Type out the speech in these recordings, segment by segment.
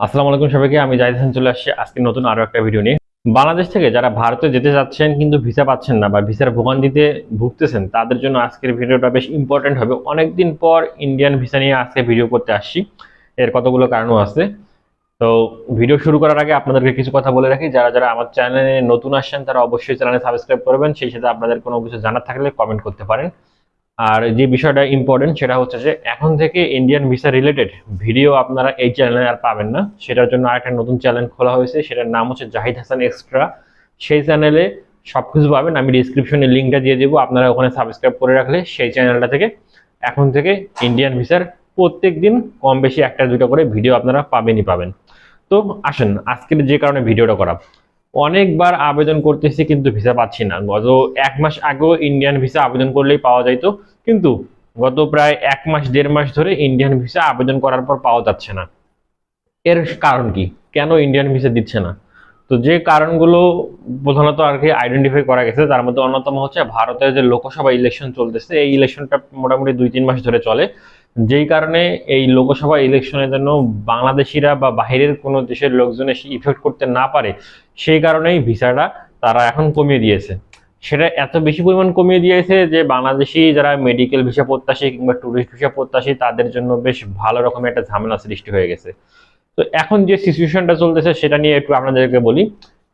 আসসালামু আলাইকুম সবাইকে, আমি জাহিদ হাসান চলে আসছি আজকে নতুন আরও একটা ভিডিও নিয়ে। বাংলাদেশ থেকে যারা ভারতে যেতে যাচ্ছেন কিন্তু ভিসা পাচ্ছেন না বা ভিসার ভোগান্তিতে ভুগতেছেন, তাদের জন্য আজকের ভিডিওটা বেশ ইম্পর্টেন্ট হবে। অনেকদিন পর ইন্ডিয়ান ভিসা নিয়ে আজকে ভিডিও করতে আসছি। এর কতগুলো কারণও আছে। তো ভিডিও শুরু করার আগে আপনাদেরকে কিছু কথা বলে রাখি। যারা যারা আমার চ্যানেলে নতুন আসছেন, তারা অবশ্যই চ্যানেলে সাবস্ক্রাইব করবেন। সেই সাথে আপনাদের কোনো কিছু জানার থাকলে কমেন্ট করতে পারেন। আর যে বিষয়টা ইম্পর্টেন্ট সেটা হচ্ছে যে এখন থেকে ইন্ডিয়ান ভিসা রিলেটেড ভিডিও আপনারা এই চ্যানেলে আর পাবেন না। সেটার জন্য আরেকটা নতুন চ্যানেল খোলা হয়েছে, সেটার নাম হচ্ছে জাহিদ হাসান এক্সট্রা সেই চ্যানেলে সব কিছু পাবেন, আমি ডিসক্রিপশনে লিঙ্কটা দিয়ে দেবো, আপনারা ওখানে সাবস্ক্রাইব করে রাখলে সেই চ্যানেলটা থেকে এখন থেকে ইন্ডিয়ান ভিসার প্রত্যেক দিন কম বেশি একটা দুটো করে ভিডিও আপনারা পাবেনই পাবেন। তো আসেন, আজকের যে কারণে ভিডিওটা করা। অনেকবার আবেদন করতেছি কিন্তু ভিসা পাচ্ছি না। গত এক মাস আগেও ইন্ডিয়ান ভিসা আবেদন করলেই পাওয়া যাইতো। কিন্তু গত প্রায় এক মাস, দেড় মাস ধরে ইন্ডিয়ান ভিসা আবেদন করার পর পাওয়া যাচ্ছে না। এর কারণ কি? কেন ইন্ডিয়ান ভিসা দিচ্ছে না? তো যে কারণগুলো প্রধানত আর কি আইডেন্টিফাই করা গেছে, তার মধ্যে অন্যতম হচ্ছে ভারতের যে লোকসভা ইলেকশন চলতেছে, এই ইলেকশনটা মোটামুটি দুই, তিন মাস ধরে চলে। যেই কারণে এই লোকসভা ইলেকশনের জন্য বাংলাদেশিরা বা বাইরের কোনো দেশের লোকজন এসে ইফেক্ট করতে না পারে, সেই কারণেই ভিসাটা তারা এখন কমিয়ে দিয়েছে। সেটা এত বেশি পরিমাণ কমিয়ে দিয়েছে যে বাংলাদেশি যারা মেডিকেল ভিসা প্রত্যাশী কিংবা ট্যুরিস্ট ভিসা প্রত্যাশী, তাদের জন্য বেশ ভালো রকমের একটা ঝামেলা সৃষ্টি হয়ে গেছে। তো এখন যে সিচুয়েশনটা চলতেছে, সেটা নিয়ে একটু আপনাদেরকে বলি।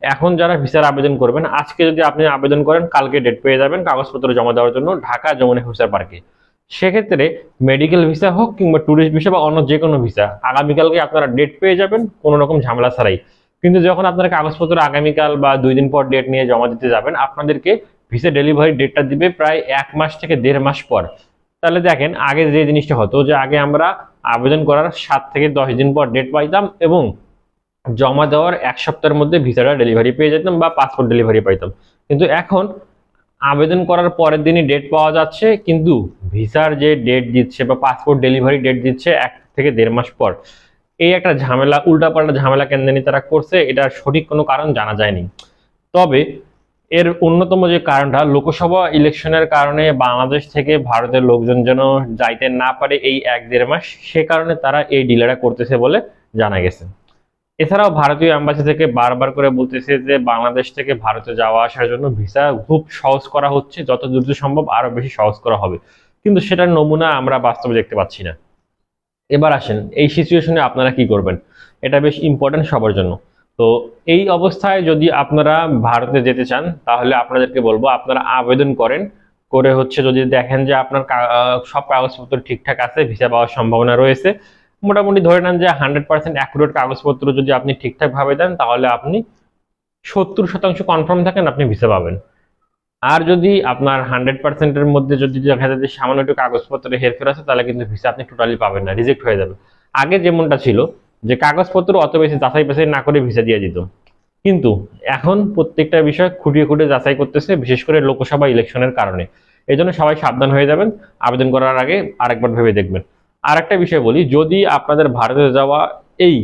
এখন যারা ভিসার আবেদন করবেন, আজকে যদি আপনি আবেদন করেন, কালকে ডেট পেয়ে যাবেন কাগজপত্র জমা দেওয়ার জন্য ঢাকা যমুনা ফিউচার পার্কে সেক্ষেত্রে মেডিকেল ভিসা হোক কিংবা ট্যুরিস্ট ভিসা বা অন্য যে কোনো ভিসা আগামীকালকে আপনারা ডেট পেয়ে যাবেন, কোনো রকম ঝামেলা ছাড়াই। কিন্তু যখন আপনারা কাগজপত্র আগামীকাল বা দুই দিন পর ডেট নিয়ে জমা দিতে যাবেন, আপনাদেরকে ভিসা ডেলিভারি ডেটটা দিবে প্রায় এক মাস থেকে দেড় মাস পর। তাহলে দেখেন, আগে যে জিনিসটা হতো যে আগে আমরা আবেদন করার সাত থেকে দশ দিন পর ডেট পাইতাম এবং জমা দেওয়ার এক সপ্তাহের মধ্যে ভিসাটা ডেলিভারি পেয়ে যেতাম বা পাসপোর্ট ডেলিভারি পাইতাম। কিন্তু এখন আবেদন করার পরের দিনই ডেট পাওয়া যাচ্ছে, কিন্তু ভিসার যে ডেট দিচ্ছে বা পাসপোর্ট ডেলিভারি ডেট দিচ্ছে এক থেকে দেড় মাস পর। এই একটা ঝামেলা, উল্টাপাল্টা ঝামেলা কেন জানি তারা করছে এটার সঠিক কোনো কারণ জানা যায়নি। তবে এর অন্যতম যে কারণটা, লোকসভা ইলেকশনের কারণে বাংলাদেশ থেকে ভারতের লোকজন যেন যাইতে না পারে এই এক দেড় মাস, সে কারণে তারা এই ডিলেটা করতেছে বলে জানা গেছে। এছাড়াও ভারতীয় অ্যাম্বাসি থেকে বারবার করে বলতেছে যে, বাংলাদেশ থেকে ভারতে যাওয়া আসার জন্য ভিসা খুব সহজ করা হচ্ছে, যত দ্রুত সম্ভব আরও বেশি সহজ করা হবে। কিন্তু সেটার নমুনা আমরা বাস্তবে দেখতে পাচ্ছি না। এবার আসেন, এই সিচুয়েশনে আপনারা কি করবেন? এটা বেশ ইম্পর্টেন্ট সবার জন্য। তো এই অবস্থায় যদি আপনারা ভারতে যেতে চান, তাহলে আপনাদেরকে বলব, আপনারা আবেদন করেন। করে হচ্ছে যদি দেখেন যে আপনার সব কাগজপত্র ঠিকঠাক আছে ভিসা পাওয়ার সম্ভাবনা রয়েছে, মোটামুটি ধরে নেন যে হান্ড্রেড পার্সেন্ট অ্যাকুরেট কাগজপত্র যদি আপনি ঠিকঠাকভাবে দেন, তাহলে আপনি সত্তর শতাংশ কনফার্ম থাকেন, আপনি ভিসা পাবেন। আর যদি আপনার হান্ড্রেড পার্সেন্টের মধ্যে যদি দেখা যায় যে সামান্য একটু কাগজপত্রে হেরফের আছে, তাহলে কিন্তু ভিসা আপনি টোটালি পাবেন না রিজেক্ট হয়ে যাবে। আগে যেমনটা ছিল, যে কাগজপত্র অত বেশি যাচাই বাছাই না করে ভিসা দিয়ে দিত। কিন্তু এখন প্রত্যেকটা বিষয় খুঁটিয়ে খুঁটিয়ে যাচাই করতেছে, বিশেষ করে লোকসভা ইলেকশনের কারণে। এই জন্য সবাই সাবধান হয়ে যাবেন, আবেদন করার আগে আরেকবার ভেবে দেখবেন। আর একটা বিষয় বলি, যদি আপনাদের ভারতে যাওয়া এই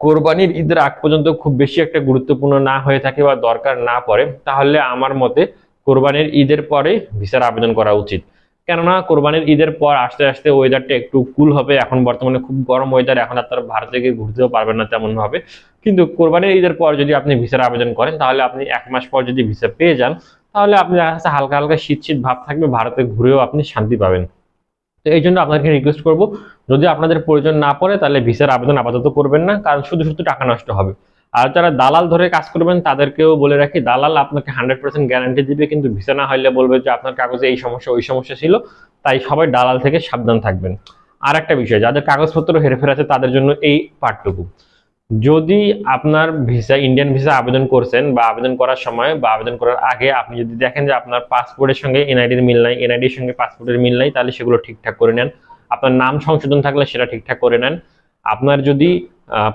কোরবানির ঈদের আগ পর্যন্ত খুব বেশি একটা গুরুত্বপূর্ণ না হয়ে থাকে বা দরকার না পড়ে, তাহলে আমার মতে কোরবানির ঈদের পরে ভিসার আবেদন করা উচিত। কেননা কোরবানির ঈদের পর আস্তে আস্তে ওয়েদারটা একটু কুল হবে। এখন বর্তমানে খুব গরম ওয়েদার এখন আপনারা ভারত থেকে ঘুরতেও পারবেন না তেমন ভাবে কিন্তু কোরবানির ঈদের পর যদি আপনি ভিসার আবেদন করেন, তাহলে আপনি এক মাস পর যদি ভিসা পেয়ে যান, তাহলে আপনি দেখা যাচ্ছে হালকা হালকা শীত শীত ভাব থাকবে, ভারতে ঘুরেও আপনি শান্তি পাবেন। তো এই জন্য আপনাদেরকে রিকোয়েস্ট করব, যদি আপনাদের প্রয়োজন না পড়ে, তাহলে ভিসার আবেদন আপাতত করবেন না, কারণ শুধু শুধু টাকা নষ্ট হবে। আর যারা দালাল ধরে কাজ করবেন, তাদেরকেও বলে রাখি, দালাল আপনাকে হান্ড্রেড পার্সেন্ট গ্যারান্টি দিবে, কিন্তু ভিসা না হলে বলবে যে আপনার কাগজে এই সমস্যা, ওই সমস্যা ছিল। তাই সবাই দালাল থেকে সাবধান থাকবেন। আর একটা বিষয়, যাদের কাগজপত্র হেরফের আছে, তাদের জন্য এই পার্টটুকু যদি আপনার ভিসা ইন্ডিয়ান ভিসা আবেদন করছেন বা আবেদন করার সময় বা আবেদন করার আগে আপনি যদি দেখেন যে আপনার পাসপোর্টের সঙ্গে এনআইডির মিল নাই এনআইডির সঙ্গে পাসপোর্টের মিল নাই, তাহলে সেগুলো ঠিকঠাক করে নেন। আপনার নাম সংশোধন থাকলে সেটা ঠিকঠাক করে নেন। আপনার যদি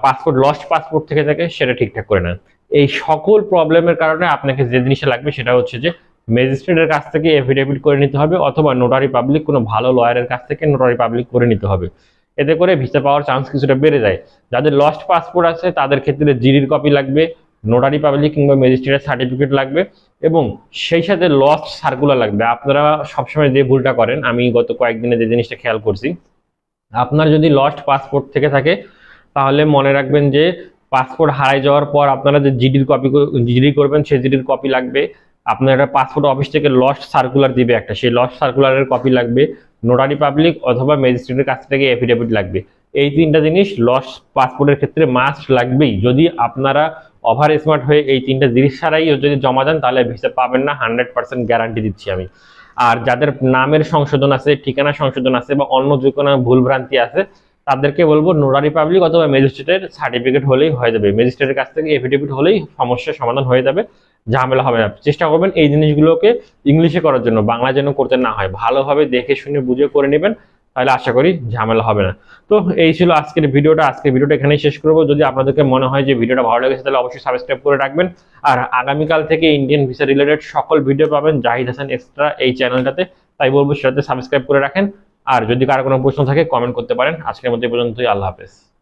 পাসপোর্ট লস্ট পাসপোর্ট থেকে থাকে, সেটা ঠিকঠাক করে নেন। এই সকল প্রবলেমের কারণে আপনাকে যে জিনিসটা লাগবে সেটা হচ্ছে যে ম্যাজিস্ট্রেটের কাছ থেকে এফিডেভিট করে নিতে হবে অথবা নোটারি পাবলিক কোনো ভালো লয়ারের কাছ থেকে নোটারি পাবলিক করে নিতে হবে। এতে করে ভিসা পাওয়ার চান্স কিছুটা বেড়ে যায়। যাদের লস্ট পাসপোর্ট আছে, তাদের ক্ষেত্রে জিডির কপি লাগবে নোটারি পাবলিক কিংবা ম্যাজিস্ট্রেটের সার্টিফিকেট লাগবে এবং সেই সাথে লস্ট সার্কুলার লাগবে। আপনারা সবসময় যে ভুলটা করেন, আমি গত কয়েকদিনে যে জিনিসটা খেয়াল করছি, আপনার যদি লস্ট পাসপোর্ট থেকে থাকে তাহলে মনে রাখবেন যে পাসপোর্ট হারাই যাওয়ার পর আপনারা যে জিডির কপি জিডি করবেন সেই জিডির কপি লাগবে। আপনার একটা পাসপোর্ট অফিস থেকে লস্ট সার্কুলার দিবে একটা। সেই লস্ট সার্কুলারের কপি লাগবে। নোটারি পাবলিক অথবা ম্যাজিস্ট্রেটের কাছ থেকে এফিডেভিট লাগবে। এই তিনটা জিনিস লস্ট পাসপোর্টের ক্ষেত্রে মাস্ট লাগবেই। যদি আপনারা ওভার স্মার্ট হয়ে এই তিনটা জিনিস ছাড়াই যদি জমা দেন, তাহলে ভিসা পাবেন না। হান্ড্রেড পার্সেন্ট গ্যারান্টি দিচ্ছি আমি। আর যাদের নামের সংশোধন আছে, ঠিকানা সংশোধন আছে বা অন্য যে কোনো ভুলভ্রান্তি আছে তাদেরকে বলব নোটারি পাবলিক অথবা ম্যাজিস্ট্রেটের সার্টিফিকেট হলেই হয়ে যাবে। ম্যাজিস্ট্রেটের কাছ থেকে এফিডেভিট হলেই সমস্যার সমাধান হয়ে যাবে, ঝামেলা হবে না। চেষ্টা করবেন এই জিনিসগুলোকে ইংলিশে করার জন্য, বাংলা যেন করতে না হয়। ভালোভাবে দেখে শুনে বুঝে করে নেবেন, তাহলে আশা করি ঝামেলা হবে না। তো এই ছিল আজকের ভিডিওটা। আজকের ভিডিওটা এখানেই শেষ করব। যদি আপনাদেরকে মনে হয় যে ভিডিওটা ভালো লেগেছে, তাহলে অবশ্যই সাবস্ক্রাইব করে রাখবেন। আর আগামীকাল থেকে ইন্ডিয়ান ভিসা রিলেটেড সকল ভিডিও পাবেন। জাহিদ হাসান এক্সট্রা এই চ্যানেলটাতে তাই বলব সেটাতে সাবস্ক্রাইব করে রাখেন। আর যদি কারও কোনো প্রশ্ন থাকে কমেন্ট করতে পারেন। আজকের মধ্যে পর্যন্তই। আল্লাহ হাফেজ।